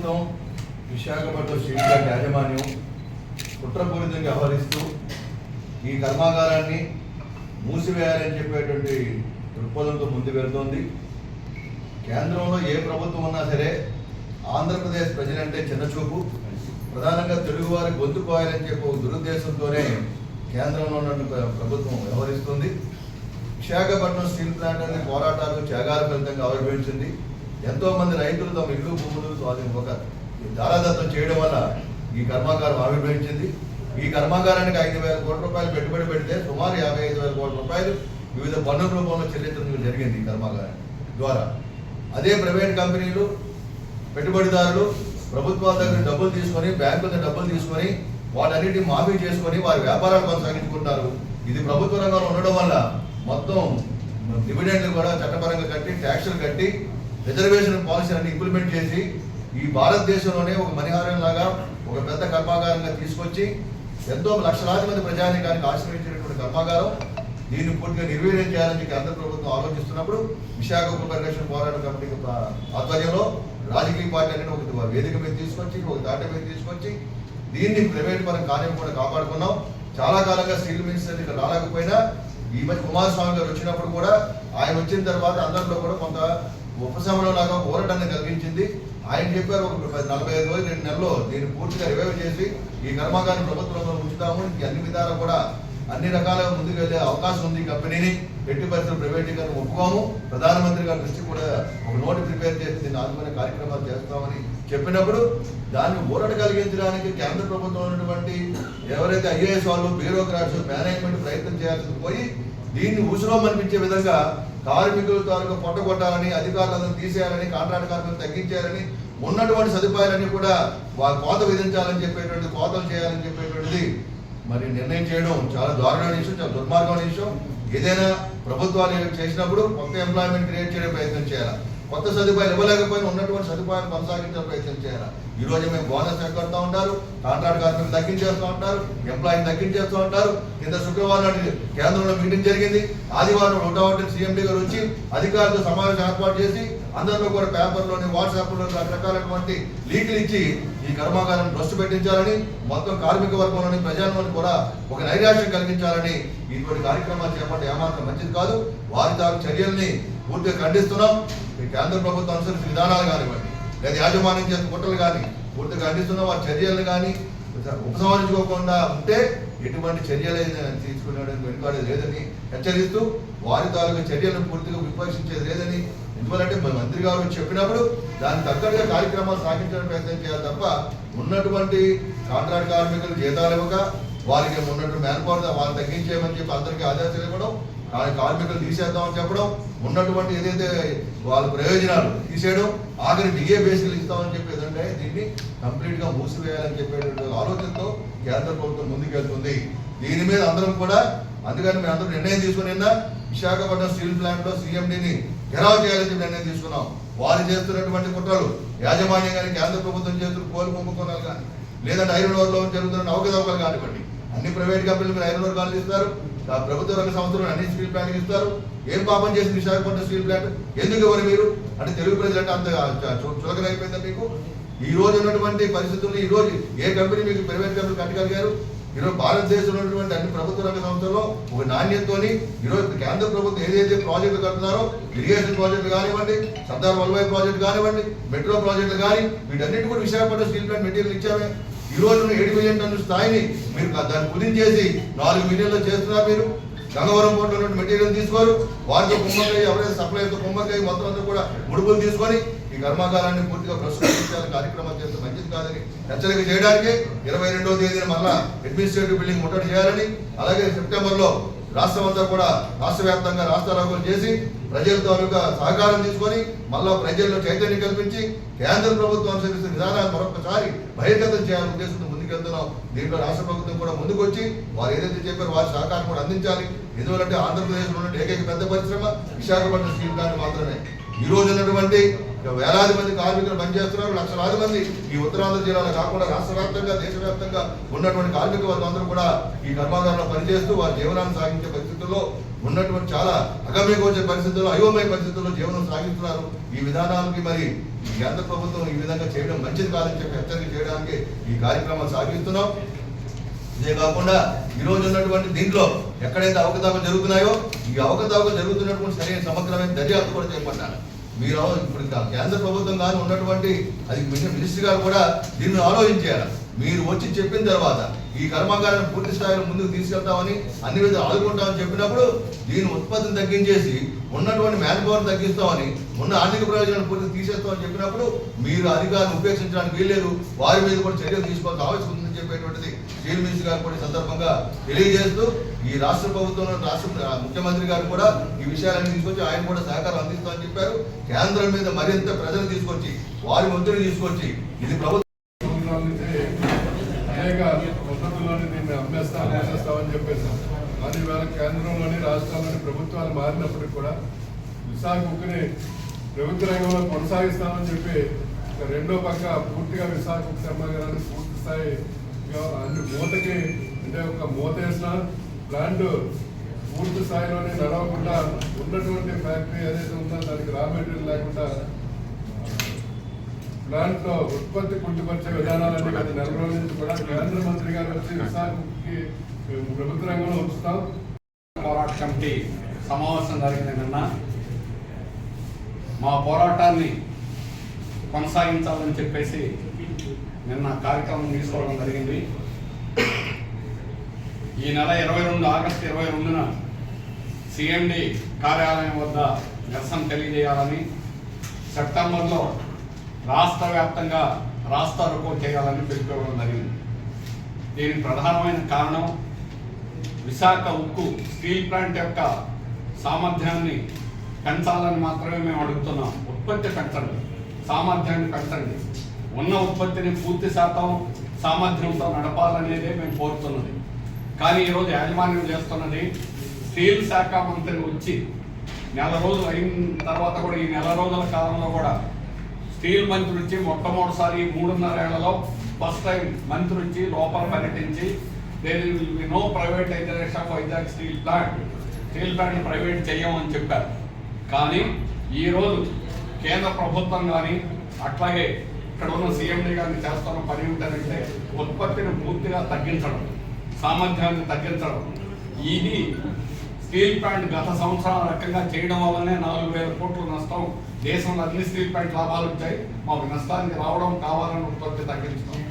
ప్రభుత్వం Visakhapatnam steel plant యాజమాన్యం కుట్రపూరితంగా వ్యవహరిస్తూ ఈ కర్మాగారాన్ని మూసివేయాలని చెప్పేటువంటి దృక్పథంతో ముందు వెళ్తోంది. కేంద్రంలో ఏ ప్రభుత్వం ఉన్నా సరే ఆంధ్రప్రదేశ్ ప్రజలంటే చిన్నచూపు. ప్రధానంగా తెలుగువారి గొంతుకోవాలని చెప్పి ఒక దురుద్దేశంతోనే కేంద్రంలో ఉన్న ప్రభుత్వం వ్యవహరిస్తుంది. విశాఖపట్నం స్టీల్ ప్లాంట్ అనేది పోరాటాలు త్యాగాల ఫలితంగా ఆవిర్భవించింది. ఎంతో మంది రైతులు తమ ఇల్లు భూములు స్వాధీనం ఒక దారాదత్తం చేయడం వల్ల ఈ కర్మాగారం ఆవిర్భవించింది. ఈ కర్మాగారానికి ఐదు వేల కోట్ల రూపాయలు పెట్టుబడి పెడితే సుమారు యాభై ఐదు వేల కోట్ల రూపాయలు వివిధ పన్నుల రూపంలో చెల్లించడం జరిగింది ఈ కర్మాగారం ద్వారా. అదే ప్రైవేట్ కంపెనీలు పెట్టుబడిదారులు ప్రభుత్వాల దగ్గర డబ్బులు తీసుకొని బ్యాంకుల దగ్గర డబ్బులు తీసుకొని వాటన్నిటిని మాఫీ చేసుకొని వారి వ్యాపారాలు కొనసాగించుకుంటారు ఇది ప్రభుత్వ రంగంలో ఉండడం వల్ల మొత్తం డివిడెండ్లు కూడా చట్టపరంగా కట్టి ట్యాక్సులు కట్టి రిజర్వేషన్ పాలసీలన్నీ ఇంప్లిమెంట్ చేసి ఈ భారతదేశంలోనే ఒక మణిహారం లాగా ఒక పెద్ద కర్మాగారంగా తీసుకొచ్చి ఎంతో లక్షలాది మంది ప్రజానికానికి ఆశ్రయించినటువంటి కర్మాగారం దీన్ని పూర్తిగా నిర్వీర్యం చేయాలని కేంద్ర ప్రభుత్వం ఆలోచిస్తున్నప్పుడు విశాఖ ఉప పరిరక్షణ పోరాట కమిటీ ఆధ్వర్యంలో రాజకీయ పార్టీ అనేది ఒక వేదిక మీద తీసుకొచ్చి ఒక దాట మీద తీసుకొచ్చి దీన్ని ప్రైవేట్ పరం కూడా కాపాడుకున్నాం. చాలా కాలంగా స్టీల్ మినిస్టర్ ఇక్కడ రాలేకపోయినా ఈ మధ్య కుమారస్వామి గారు వచ్చినప్పుడు కూడా ఆయన వచ్చిన తర్వాత అందరిలో కూడా కొంత ఉపశమనం లాగా పోరాటాన్ని కలిగించింది. ఆయన చెప్పారు ఒక నలభై ఐదు రోజులు రెండు నెలల్లో దీన్ని పూర్తిగా రివైవ్ చేసి ఈ కర్మాగారం ప్రభుత్వంలో ఉంచుతాము. అన్ని విధాలు కూడా అన్ని రకాలుగా ముందుకు వెళ్ళే అవకాశం ఉంది ఈ కంపెనీని. ఎట్టి పరిస్థితులు ప్రైవేటీకరణ ఒప్పుకోము. ప్రధానమంత్రి గారి దృష్టి కూడా ఒక నోటు ప్రిపేర్ చేసి దీన్ని ఆదుకునే కార్యక్రమాలు చేస్తామని చెప్పినప్పుడు దాన్ని ఊరట కలిగించడానికి కేంద్ర ప్రభుత్వం ఉన్నటువంటి ఎవరైతే ఐఏఎస్ వాళ్ళు బ్యూరోక్రాట్స్ మేనేజ్మెంట్ ప్రయత్నం చేయాల్సి పోయి దీన్ని ఊసులో మనిపించే విధంగా కార్మికుల తాలూకు పొట్టగొట్టాలని అధికారులను తీసేయాలని కాంట్రాక్ట్ కార్మికులు తగ్గించాలని ఉన్నటువంటి సదుపాయాలన్నీ కూడా వారి కోత విధించాలని చెప్పేటువంటి కోతలు చేయాలని చెప్పేటువంటిది మరి నిర్ణయం చేయడం చాలా దారుణమైన విషయం చాలా దుర్మార్గమైన విషయం. ఏదైనా ప్రభుత్వాలు చేసినప్పుడు కొత్త ఎంప్లాయ్మెంట్ క్రియేట్ చేయడం ప్రయత్నం చేయాలి? కొత్త సదుపాయాలు ఇవ్వలేకపోయినా ఉన్నటువంటి సదుపాయాలు కొనసాగించే ప్రయత్నం చేయాలి? ఈ రోజు మేము బోనస్ ఎక్కడుతూ ఉంటారు కాంట్రాక్ట్ కార్మికులు తగ్గించేస్తూ ఉంటారు ఎంప్లాయీని తగ్గించేస్తూ ఉంటారు. కింద శుక్రవారం నాడు కేంద్రంలో మీటింగ్ జరిగింది. ఆదివారం నూట ఒకటి సీఎండీ గారు వచ్చి అధికారులతో సమావేశం ఏర్పాటు చేసి అందరిలో కూడా పేపర్లోని వాట్సాప్లో రకరకాలైనటువంటి లీకులు ఇచ్చి ఈ కర్మాగారం భ్రష్టు పెట్టించాలని మొత్తం కార్మిక వర్గంలోని ప్రజల్లోని కూడా ఒక నైరాశ్యం కలిగించాలని ఇటువంటి కార్యక్రమాలు చేపట్టే ఏమాత్రం మంచిది కాదు. వారి తాకు చర్యల్ని పూర్తిగా ఖండిస్తున్నాం. మీ కేంద్ర ప్రభుత్వం అనుసరించిన విధానాలు కానివ్వండి లేదా యాజమాన్యం చేసిన కుట్రలు కానీ పూర్తిగా ఖండిస్తున్నాం. ఆ చర్యలు కానీ ఉపసంహరించుకోకుండా ఉంటే ఎటువంటి చర్యలు తీసుకునేడానికి వెనుకాడేది లేదని హెచ్చరిస్తూ వారి తాలూకు చర్యలను పూర్తిగా విమర్శించేది లేదని ఎందువల్లంటే మన మంత్రి గారు చెప్పినప్పుడు దానికి తగ్గట్టుగా కార్యక్రమాలు సాగించడానికి ప్రయత్నం చేయాలి తప్ప ఉన్నటువంటి కాంట్రాక్ట్ కార్మికులు జీతాలు ఇవ్వక వారికి ఉన్నటువంటి మ్యాన్ పవర్ వాళ్ళు తగ్గించేయమని చెప్పి అందరికీ ఆదేశాలు ఇవ్వడం కార్మికులు తీసేద్దామని చెప్పడం ఉన్నటువంటి ఏదైతే వాళ్ళ ప్రయోజనాలు తీసేయడం ఆఖరి డిఏ బేసికలు ఇస్తామని చెప్పి ఏదంటే దీన్ని కంప్లీట్గా మూసివేయాలని చెప్పేటువంటి ఆలోచనతో కేంద్ర ప్రభుత్వం ముందుకెళ్తుంది. దీని మీద అందరం కూడా అందుకని మేము అందరం నిర్ణయం తీసుకుని నిన్న విశాఖపట్నం స్టీల్ ప్లాంట్లో సీఎండీని గెరావ్ చేయాలని చెప్పి నిర్ణయం తీసుకున్నాం. వారు చేస్తున్నటువంటి కుట్రలు యాజమాన్యం కానీ కేంద్ర ప్రభుత్వం చేస్తున్న కోలు కుంభకోణాలు కానీ లేదంటే ఐరన్ ఓవర్లో జరుగుతున్న అవకతవకలు కానివ్వండి అన్ని ప్రైవేట్ కంపెనీలు మీరు ఐరన్ ఓవర్ కాలు ఇస్తారు ప్రభుత్వ రంగ సంస్థలు అన్ని స్టీల్ ప్లాంట్ ఇస్తారు. ఏం పాపం చేసింది విశాఖపట్నం స్టీల్ ప్లాంట్? ఎందుకు ఇవ్వరు మీరు? అంటే తెలుగు ప్రజలంటే అంత చులకనైపోయిందా మీకు? ఈ రోజు ఉన్నటువంటి పరిస్థితుల్లో ఈ రోజు ఏ కంపెనీ మీకు ప్రైవేట్ కంపెనీ కట్టగలిగారు? ఈరోజు భారతదేశంలో ఉన్నటువంటి అన్ని ప్రభుత్వ రంగ సంస్థల్లో ఒక నాణ్యతతోని ఈరోజు కేంద్ర ప్రభుత్వం ఏదైతే ప్రాజెక్టులు కడుతున్నారో ఇరిగేషన్ ప్రాజెక్టులు కానివ్వండి సర్దార్ వల్లభాయ్ ప్రాజెక్టు కానివ్వండి మెట్రో ప్రాజెక్టులు కానీ వీటన్నిటి కూడా విశాఖపట్నం స్టీల్ ప్లాంట్ మెటీరియల్ ఇచ్చామే. ఈ ఏడు మిలియన్ టన్ను స్థాయిని మీరు దాన్ని కుదించేసి నాలుగు మిలియన్లు చేస్తున్నారు మీరు. గంగవరం పోర్టులో ఉన్న మెటీరియల్ తీసుకోరు. వారితో ఎవరైనా ఎవరైతే సప్లైతో కుమ్మకాయ మొత్తం అంతా కూడా ముడుపులు తీసుకొని ఈ కర్మాగారాన్ని పూర్తిగా ప్రస్తుతం కార్యక్రమాలు చేస్తే మంచిది కాదని హెచ్చరిక చేయడానికి ఇరవై రెండవ తేదీన మళ్ళా అడ్మినిస్ట్రేటివ్ బిల్డింగ్ ముట్టడి చేయాలని అలాగే సెప్టెంబర్లో రాష్ట్రం అంతా కూడా రాష్ట్ర వ్యాప్తంగా రాష్ట్రారోగ్యం చేసి ప్రజల తాలూకా సహకారం తీసుకొని మళ్ళా ప్రజల్లో చైతన్యం కల్పించి కేంద్ర ప్రభుత్వం అనుసరిస్తున్న విధానాన్ని మరొకసారి బహిర్గతం చేయాలని ఉద్దేశంతో ముందుకెళ్తున్నాం. దీంట్లో రాష్ట్ర ప్రభుత్వం కూడా ముందుకు వచ్చి వారు ఏదైతే చెప్పారో వారి సహకారం కూడా అందించాలి. ఎందువల్లంటే ఆంధ్రప్రదేశ్లో ఉన్న ఏకైక పెద్ద పరిశ్రమ విశాఖపట్నం స్టీల్ ప్లాంట్ మాత్రమే. ఈ రోజు ఉన్నటువంటి వేలాది మంది కార్మికులు పనిచేస్తున్నారు లక్షలాది మంది ఈ ఉత్తరాంధ్ర జిల్లాలో కాకుండా రాష్ట్ర వ్యాప్తంగా దేశవ్యాప్తంగా ఉన్నటువంటి కార్మిక వర్గం కూడా ఈ కర్మాగారంలో పనిచేస్తూ వారి జీవనాన్ని సాగించే పరిస్థితుల్లో ఉన్నటువంటి చాలా అగమ్యకోచే పరిస్థితుల్లో అయోమయ పరిస్థితుల్లో జీవనం సాగిస్తున్నారు. ఈ విధానాలకి మరి ఈ కేంద్ర ప్రభుత్వం ఈ విధంగా చేయడం మంచిది కాదని చెప్పి హెచ్చరిక చేయడానికి ఈ కార్యక్రమం సాగిస్తున్నాం. ఇదే కాకుండా ఈ రోజు ఉన్నటువంటి దీంట్లో ఎక్కడైతే అవకతవకలు జరుగుతున్నాయో ఈ అవకతవకలు జరుగుతున్నటువంటి సరైన సమగ్రమైన దర్యాప్తు కూడా చేపట్టాలి. మీరు ఇప్పుడు కేంద్ర ప్రభుత్వం కానీ ఉన్నటువంటి అది మినిస్టర్ గారు కూడా దీన్ని ఆలోచించారు మీరు వచ్చి చెప్పిన తర్వాత ఈ కర్మాగారాన్ని పూర్తి స్థాయిలో ముందుకు తీసుకెళ్తామని అన్ని విధాలు ఆదుకుంటామని చెప్పినప్పుడు దీని ఉత్పత్తిని తగ్గించేసి ఉన్నటువంటి మ్యాన్ పవర్ తగ్గిస్తామని ఉన్న ఆర్థిక ప్రయోజనాలు పూర్తి తీసేస్తామని చెప్పినప్పుడు మీరు అధికారులు ఉపేక్షించడానికి వీల్లేదు. వారి మీద కూడా చర్యలు తీసుకోవాల్సిన ఆవశ్యకత ఉందని చెప్పేటువంటిది స్టీల్ మినిస్టర్ గారు కూడా సందర్భంగా తెలియజేస్తూ ఈ రాష్ట్ర ప్రభుత్వంలో రాష్ట్ర ముఖ్యమంత్రి గారు కూడా ఈ విషయాలన్నీ తీసుకొచ్చి ఆయన కూడా సహకారం అందిస్తామని చెప్పారు. కేంద్రం మీద మరింత ప్రజలు తీసుకొచ్చి వారి మంత్రులు తీసుకొచ్చి ఇది ప్రభుత్వం అనేక పద్ధతుల్లోని దీన్ని అమ్మేస్తా అమ్మేస్తామని చెప్పేసి. కానీ ఇవాళ కేంద్రంలోని రాష్ట్రాల్లోని ప్రభుత్వాలు మారినప్పటికీ కూడా విశాఖ ఉక్కుని ప్రభుత్వ రంగంలో కొనసాగిస్తామని చెప్పి రెండో పక్క పూర్తిగా విశాఖ ఉక్కు కర్మాగారాన్ని పూర్తి స్థాయి అన్ని మూతకి అంటే ఒక మూత వేసిన ప్లాంట్ పూర్తి స్థాయిలోనే నడవకుండా ఉన్నటువంటి ఫ్యాక్టరీ ఏదైతే ఉందో దానికి రా మెటీరియల్ లేకుండా దాంట్లో ఉత్పత్తి కుంటుపరిచే విధానాలన్నీ గత నెల రోజుల నుంచి కూడా కేంద్ర మంత్రి గారు వచ్చి విశాఖకి ప్రభుత్వ రంగంలో ఉంచుతాం పోరాట కమిటీ సమావేశం జరిగింది నిన్న. మా పోరాటాన్ని కొనసాగించాలని చెప్పేసి నిన్న కార్యక్రమం తీసుకోవడం జరిగింది. ఈ నెల ఇరవై రెండు ఆగస్టు ఇరవై రెండున సిఎండి కార్యాలయం వద్ద నిరసన తెలియజేయాలని సెప్టెంబర్లో రాష్ట్ర వ్యాప్తంగా రాష్ట్ర రోకో చేయాలని పిలుపుకోవడం జరిగింది. దీనికి ప్రధానమైన కారణం విశాఖ ఉక్కు స్టీల్ ప్లాంట్ యొక్క సామర్థ్యాన్ని పెంచాలని మాత్రమే మేము అడుగుతున్నాం. ఉత్పత్తి పెంచండి. సామర్థ్యాన్ని పెంచండి. ఉన్న ఉత్పత్తిని పూర్తి శాతం సామర్థ్యంతో నడపాలనేదే మేము కోరుతున్నది. కానీ ఈరోజు యాజమాన్యం చేస్తున్నది స్టీల్ శాఖ మంత్రి వచ్చి నెల రోజులు అయిన తర్వాత కూడా ఈ నెల రోజుల కాలంలో కూడా స్టీల్ మంత్రి వచ్చి మొట్టమొదటిసారి మూడున్నర ఏళ్ళలో ఫస్ట్ టైం మంత్రి వచ్చి లోపల పర్యటించి there will no private privatisation of Vizag steel plant. Steel plant private చేయమని చెప్పారు. కానీ ఈరోజు కేంద్ర ప్రభుత్వం కానీ అట్లాగే ఇక్కడ ఉన్న సీఎండీ గారిని చేస్తున్న పని ఏంటంటే ఉత్పత్తిని పూర్తిగా తగ్గించడం సామర్థ్యాన్ని తగ్గించడం. ఇది స్టీల్ ప్లాంట్ గత సంవత్సరాల రకంగా చేయడం వల్లనే నాలుగు వేల కోట్ల నష్టం. దేశంలో అన్ని స్టీల్ ప్లాంట్ లాభాలు వచ్చాయి. మాకు నష్టానికి రావడం కావాలని ఉత్పత్తి తగ్గించడం